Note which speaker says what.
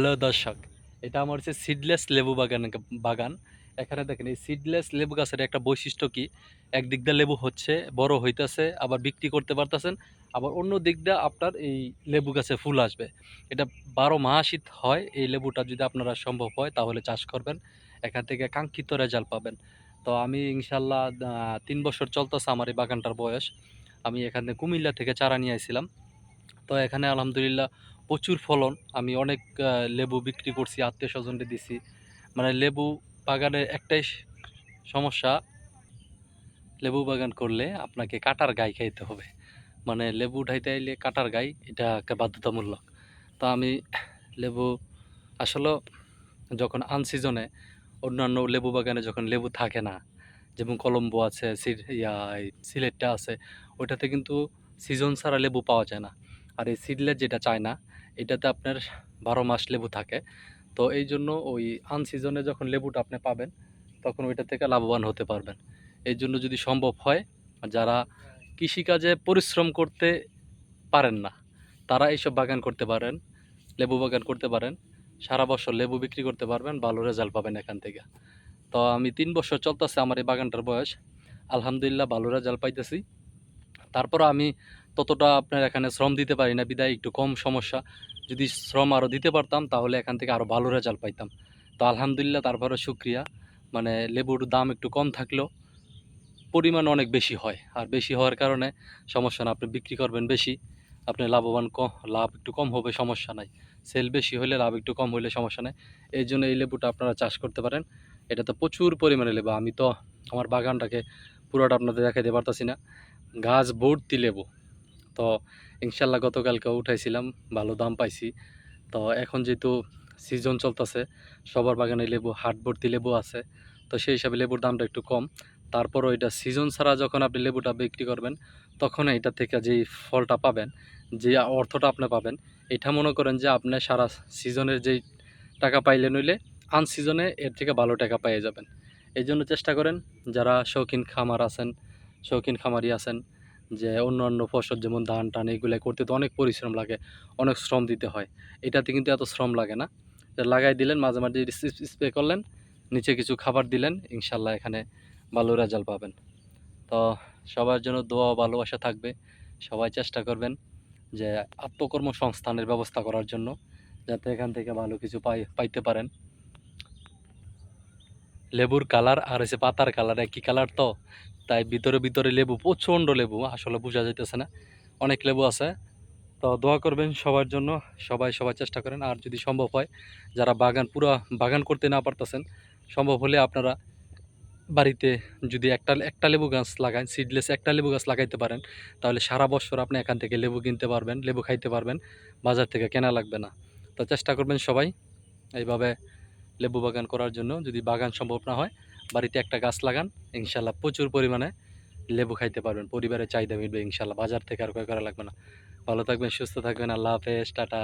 Speaker 1: Hello দর্শক, এটা আমার হচ্ছে সিডলেস লেবু বাগান বাগান। এখানে দেখেন, এই সিডলেস লেবু গাছের একটা বৈশিষ্ট্য কি? একদিক দিয়ে লেবু হচ্ছে, বড় হইতেছে, আবার বিক্রি করতে পারতেছেন, আবার অন্য দিক দিয়ে আপনার এই লেবু গাছে ফুল আসবে। এটা বারো মাসই হয়, এই লেবুটা যদি আপনারা সম্ভব হয়, তাহলে চাষ করবেন। এখান থেকে কাঙ্ক্ষিত রেজাল্ট পাবেন। তো আমি ইনশাল্লাহ তিন বছর চলতেছে আমার এই বাগানটার বয়স। আমি এখানে কুমিল্লা থেকে চারা নিয়ে আসছিলাম তো এখানে আলহামদুলিল্লাহ প্রচুর ফলন। আমি অনেক লেবু বিক্রি করছি, আত্মীয় স্বজনকে দিছি। মানে লেবু বাগানের একটাই সমস্যা, লেবু বাগান করলে আপনাকে কাটার গাই খাইতে হবে। মানে লেবু উঠাইতে আইলে কাটার গাই, এটা একটা বাধ্যতামূলক। তো আমি লেবু, আসলে যখন আনসিজনে অন্যান্য লেবু বাগানে যখন লেবু থাকে না, যেমন কলম্বো আছে ইয়া সিলেটটা আছে, ওইটাতে কিন্তু সিজন ছাড়া লেবু পাওয়া যায় না। আর এই সিডলেট যেটা চায় না এটাতে আপনার বারো মাস লেবু থাকে। তো এই জন্য ওই আনসিজনে যখন লেবুটা আপনি পাবেন, তখন ওইটা থেকে লাভবান হতে পারবেন। এই জন্য যদি সম্ভব হয়, যারা কৃষিকাজে পরিশ্রম করতে পারেন না, তারা এইসব বাগান করতে পারেন, লেবু বাগান করতে পারেন, সারা বছর লেবু বিক্রি করতে পারবেন, ভালো রেজাল্ট পাবেন এখান থেকে। তো আমি তিন বছর চলতেছে আমার এই বাগানটার বয়স, আলহামদুলিল্লাহ ভালো রেজাল্ট পাইতেছি। তারপর আমি ততটা আপনার এখানে শ্রম দিতে পারি না, বিদায় একটু কম সমস্যা। যদি শ্রম আরও দিতে পারতাম, তাহলে এখান থেকে আরও ভালো রেজাল্ট পাইতাম। তো আলহামদুলিল্লাহ তারপরে শুক্রিয়া। মানে লেবুর দাম একটু কম থাকলেও পরিমাণ অনেক বেশি হয়। আর বেশি হওয়ার কারণে সমস্যা না, আপনি বিক্রি করবেন বেশি, আপনি লাভবান কম লাভ একটু কম হবে, সমস্যা নাই। সেল বেশি হলে লাভ একটু কম হলে সমস্যা নাই। এই জন্য এই লেবুটা আপনারা চাষ করতে পারেন। এটাতে প্রচুর পরিমাণে লেবু। আমি তো আমার বাগানটাকে পুরোটা আপনাদের দেখাইতে পারতাছি না। গাছ ভর্তি লেবু। তো ইনশাল্লাহ গতকালকে উঠাইছিলাম, ভালো দাম পাইছি। তো এখন যেহেতু সিজন চলতেছে, সবার বাগানে লেবু, হাট ভর্তি লেবু আছে, তো সেই হিসাবে লেবুর দামটা একটু কম। তারপরও এটা সিজন ছাড়া যখন আপনি লেবুটা বিক্রি করবেন, তখন এটা থেকে যেই ফলটা পাবেন, যে অর্থটা আপনি পাবেন, এটা মনে করেন যে আপনি সারা সিজনের যেই টাকা পাইলে নইলে আনসিজনে এর থেকে ভালো টাকা পেয়ে যাবেন। এই জন্য চেষ্টা করেন, যারা শৌখিন খামার আছেন, শৌখিন খামারি আছেন যে অন্য অন্য ফসল যেমন ধান টান এগুলো করতে তো অনেক পরিশ্রম লাগে, অনেক শ্রম দিতে হয়। এটাতে কিন্তু এত শ্রম লাগে না। লাগাই দিলেন, মাঝে মাঝে স্প্রে করলেন, নিচে কিছু খাবার দিলেন, ইনশাল্লাহ এখানে ভালো রেজাল্ট পাবেন। তো সবার জন্য দোয়া ভালোবাসা থাকবে। সবাই চেষ্টা করবেন যে আত্মকর্মসংস্থানের ব্যবস্থা করার জন্য, যাতে এখান থেকে ভালো কিছু পাই, পাইতে পারেন। লেবুর কালার আর হচ্ছে পাতার কালার, একই কালার তো। তাই ভিতরে ভিতরে লেবু, প্রচণ্ড লেবু, আসলে বোঝা যাইতেছে না। অনেক লেবু আছে। তো দোয়া করবেন সবার জন্য, সবাই সবাই চেষ্টা করেন। আর যদি সম্ভব হয়, যারা বাগান, পুরো বাগান করতে না পারতেছেন, সম্ভব হলে আপনারা বাড়িতে যদি একটা একটা লেবু গাছ লাগান সিডলেস একটা লেবু গাছ লাগাইতে পারেন, তাহলে সারা বছর আপনি এখান থেকে লেবু কিনতে পারবেন, লেবু খাইতে পারবেন, বাজার থেকে কেনা লাগবে না। তো চেষ্টা করবেন সবাই, এইভাবে লেবু বাগান করার জন্য যদি বাগান সম্ভব না হয়, বাড়িতে একটা গাছ লাগান, ইনশাল্লাহ প্রচুর পরিমাণে লেবু খাইতে পারবেন। পরিবারের চাহিদা মিটবে ইনশাল্লাহ, বাজার থেকে আর ক্রয় করা লাগবে না। ভালো থাকবেন, সুস্থ থাকবেন, আল্লাহ হাফেজ, টাটা।